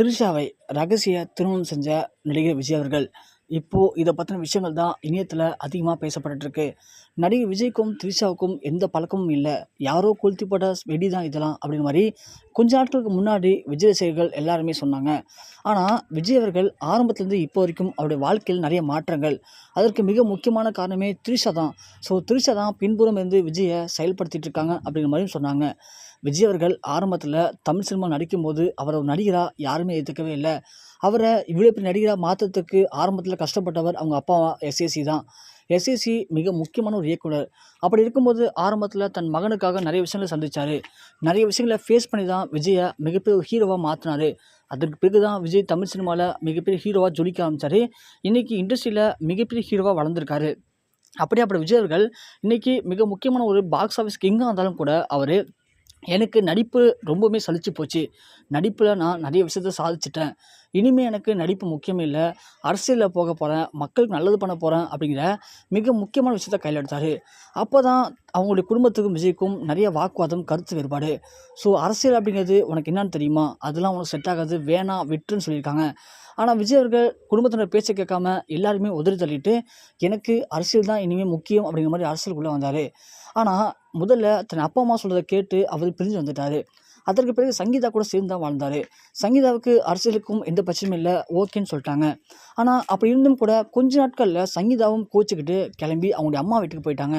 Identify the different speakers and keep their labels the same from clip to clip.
Speaker 1: த்ரிஷாவை ரகசிய திருமணம் செஞ்ச நடிகர் விஜய் அவர்கள். இப்போது இதை பற்றின விஷயங்கள் தான் இணையத்தில் அதிகமாக பேசப்பட்டுருக்கு நடிகர் விஜய்க்கும் த்ரிஷாவுக்கும் எந்த பழக்கமும் இல்லை. யாரோ கொளுத்தி போட்ட வெடி தான் இதெல்லாம் அப்படின்ற மாதிரி கொஞ்ச நாட்களுக்கு முன்னாடி விஜய் ரசிகர்கள் எல்லாருமே சொன்னாங்க. ஆனால் விஜய் அவர்கள் ஆரம்பத்துலேருந்து இப்போ வரைக்கும் அவருடைய வாழ்க்கையில் நிறைய மாற்றங்கள். அதற்கு மிக முக்கியமான காரணமே த்ரிஷா தான். ஸோ த்ரிஷா தான் பின்புறம் இருந்து விஜயை செயல்படுத்திகிட்டு இருக்காங்க அப்படிங்கிற மாதிரியும் சொன்னாங்க. விஜய் அவர்கள் ஆரம்பத்தில் தமிழ் சினிமா நடிக்கும்போது அவரை ஒரு நடிகராக யாருமே ஏற்றுக்கவே இல்லை. அவரை இவ்வளோ பெரிய நடிகராக மாற்றத்துக்கு ஆரம்பத்தில் கஷ்டப்பட்டவர் அவங்க அப்பா எஸ்ஏசி தான். எஸ்ஏசி மிக முக்கியமான ஒரு இயக்குனர். அப்படி இருக்கும்போது ஆரம்பத்தில் தன் மகனுக்காக நிறைய விஷயங்களை சந்திச்சார். நிறைய விஷயங்களை ஃபேஸ் பண்ணி தான் விஜயை மிகப்பெரிய ஒரு ஹீரோவாக மாற்றினார் அதற்கு பிறகு தான் விஜய் தமிழ் சினிமாவில் மிகப்பெரிய ஹீரோவாக ஜொலிக்க ஆரம்பித்தார் இன்றைக்கி இண்டஸ்ட்ரியில் மிகப்பெரிய ஹீரோவாக வளர்ந்துருக்காரு. அப்படியே அப்படி விஜய் அவர்கள் இன்றைக்கி மிக முக்கியமான ஒரு பாக்ஸ் ஆஃபீஸ் கிங்காக இருந்தாலும் கூட அவர் எனக்கு நடிப்பு ரொம்பவுமே சலிச்சு போச்சு. நடிப்பில் நான் நிறைய விஷயத்த சாதிச்சிட்டேன். இனிமேல் எனக்கு நடிப்பு முக்கியமே இல்லை. அரசியலில் போக போகிறேன் மக்களுக்கு நல்லது பண்ண போகிறேன் அப்படிங்கிற மிக முக்கியமான விஷயத்த கையில் எடுத்தார். அப்போ தான் அவங்களுடைய குடும்பத்துக்கும் விஜய்க்கும் நிறைய வாக்குவாதம் கருத்து வேறுபாடு. ஸோ அரசியல் அப்படிங்கிறது உனக்கு என்னன்னு தெரியுமா? அதெல்லாம் உனக்கு செட் ஆகாது. வேணாம் விட்டுன்னு சொல்லியிருக்காங்க. ஆனால் விஜய் அவர்கள் குடும்பத்தினர் பேச்சை கேட்காம எல்லாருமே உதறி தள்ளிட்டு எனக்கு அரசியல் தான் இனிமேல் முக்கியம் அப்படிங்கிற மாதிரி அரசியலுக்குள்ளே வந்தார். ஆனால் முதல்ல தன் அப்பா அம்மா சொல்கிறத கேட்டு அவர் பிரிஞ்சு வந்துட்டார். அதற்கு பிறகு சங்கீதா கூட சேர்ந்து தான் வாழ்ந்தார். சங்கீதாவுக்கு அரசியலுக்கும் எந்த பிரச்சனையும் இல்லை ஓகேன்னு சொல்லிட்டாங்க. ஆனால் அப்படி இருந்தும் கூட கொஞ்ச நாட்களில் சங்கீதாவும் கோச்சிக்கிட்டு கிளம்பி அவங்களுடைய அம்மா வீட்டுக்கு போயிட்டாங்க.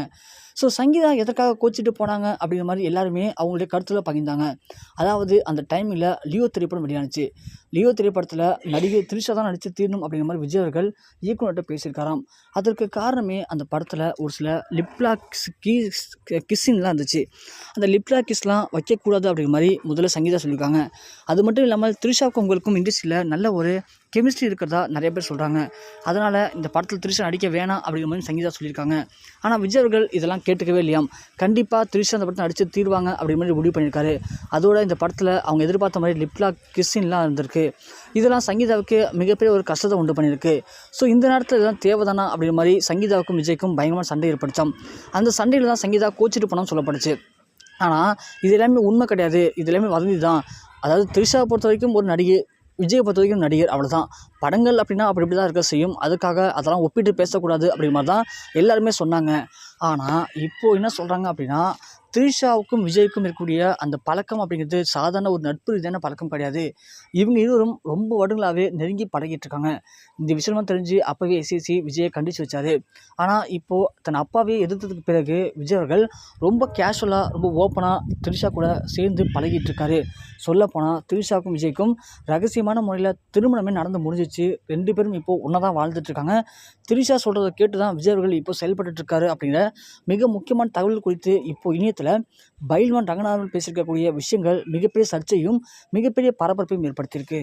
Speaker 1: ஸோ சங்கீதா எதற்காக கோச்சிட்டு போனாங்க அப்படிங்கிற மாதிரி எல்லாருமே அவங்களுடைய கருத்தில் பகிர்ந்தாங்க. அதாவது அந்த டைமில் லியோ திரைப்படம் வெளியானுச்சு. லியோ திரைப்படத்தில் நடிகை த்ரிஷா தான் நடித்து தீரணும் அப்படிங்கிற மாதிரி விஜய் அவர்கள் இயக்குனர்கிட்ட பேசியிருக்காராம். அதற்கு காரணமே அந்த படத்தில் ஒரு சில லிப்லா கீஸ் கிஸ்ஸின்லாம் இருந்துச்சு. அந்த லிப்லா கிஸ்லாம் வைக்கக்கூடாது அப்படிங்கிற மாதிரி முதல்ல சங்கீதா சொல்லியிருக்காங்க. அது மட்டும் இல்லாமல் த்ரிஷாவுக்கும் உங்களுக்கும் இண்டஸ்ட்ரியில் நல்ல ஒரு கெமிஸ்ட்ரி இருக்கிறதா நிறைய பேர் சொல்கிறாங்க அதனால் இந்த படத்தில் த்ரிஷா நடிக்க வேணாம் அப்படிங்கிற மாதிரி சங்கீதா சொல்லியிருக்காங்க. ஆனால் விஜய் அவர்கள் இதெல்லாம் கேட்டுக்கவே இல்லையாம் கண்டிப்பாக த்ரிஷா அந்த படத்தை நடித்து தீர்வாங்க அப்படிங்கிற மாதிரி முடிவு பண்ணியிருக்காரு. அதோட இந்த படத்தில் அவங்க எதிர்பார்த்த மாதிரி லிப்லாக் கிஸ்ஸின்லாம் இருந்திருக்கு. இதெல்லாம் சங்கீதாவுக்கு மிகப்பெரிய ஒரு கஷ்டத்தை உண்டு பண்ணியிருக்கு. ஸோ இந்த நேரத்தில் இதெல்லாம் தேவைதானா அப்படிங்கிற மாதிரி சங்கீதாவுக்கும் விஜய்க்கும் பயங்கரமான சண்டை ஏற்படுத்தாம் அந்த சண்டையில் தான் சங்கீதா கோச்சிட்டு போனோம்னு சொல்லப்படுச்சு ஆனால் இது எல்லாமே உண்மை கிடையாது. இது எல்லாமே வதந்தி தான் அதாவது த்ரிஷாவை பொறுத்த வரைக்கும் ஒரு நடிகை விஜயை பொறுத்த வரைக்கும் நடிகர் அவ்வளோதான் படங்கள் அப்படின்னா அப்படி இப்படி தான் இருக்க செய்யும். அதுக்காக அதெல்லாம் ஒப்பிட்டு பேசக்கூடாது அப்படிங்கிற மாதிரி தான் எல்லாருமே சொன்னாங்க. ஆனால் இப்போது என்ன சொல்கிறாங்க அப்படின்னா த்ரிஷாவுக்கும் விஜய்க்கும் இருக்கக்கூடிய அந்த பழக்கம் அப்படிங்கிறது சாதாரண ஒரு நட்பு ரீதியான பழக்கம் கிடையாது. இவங்க இருவரும் ரொம்ப வருடங்களாகவே நெருங்கி பழகிட்டு இருக்காங்க. இந்த விஷயமா தெரிஞ்சு அப்போவே எஸ்எஸ்சி விஜயை கண்டித்து வச்சாரு. ஆனால் இப்போது தன் அப்பாவே எதிர்த்ததுக்கு பிறகு விஜய் அவர்கள் ரொம்ப கேஷுவலாக ரொம்ப ஓப்பனாக த்ரிஷா கூட சேர்ந்து பழகிட்டு இருக்காரு. சொல்லப்போனால் த்ரிஷாவுக்கும் விஜய்க்கும் ரகசியமான முறையில் திருமணமே நடந்து முடிஞ்சிச்சு. ரெண்டு பேரும் இப்போது ஒன்றா தான் வாழ்ந்துட்டு இருக்காங்க. த்ரிஷா சொல்கிறத கேட்டு தான் விஜய் அவர்கள் இப்போ செயல்பட்டு இருக்காரு அப்படிங்கிற மிக முக்கியமான தகவல் குறித்து இப்போ சமூகத்தில் பைல்வான் ரங்கநாதன் பேசியிருக்கக்கூடிய விஷயங்கள் மிகப்பெரிய சர்ச்சையும் மிகப்பெரிய பரபரப்பையும் ஏற்படுத்தியிருக்கு.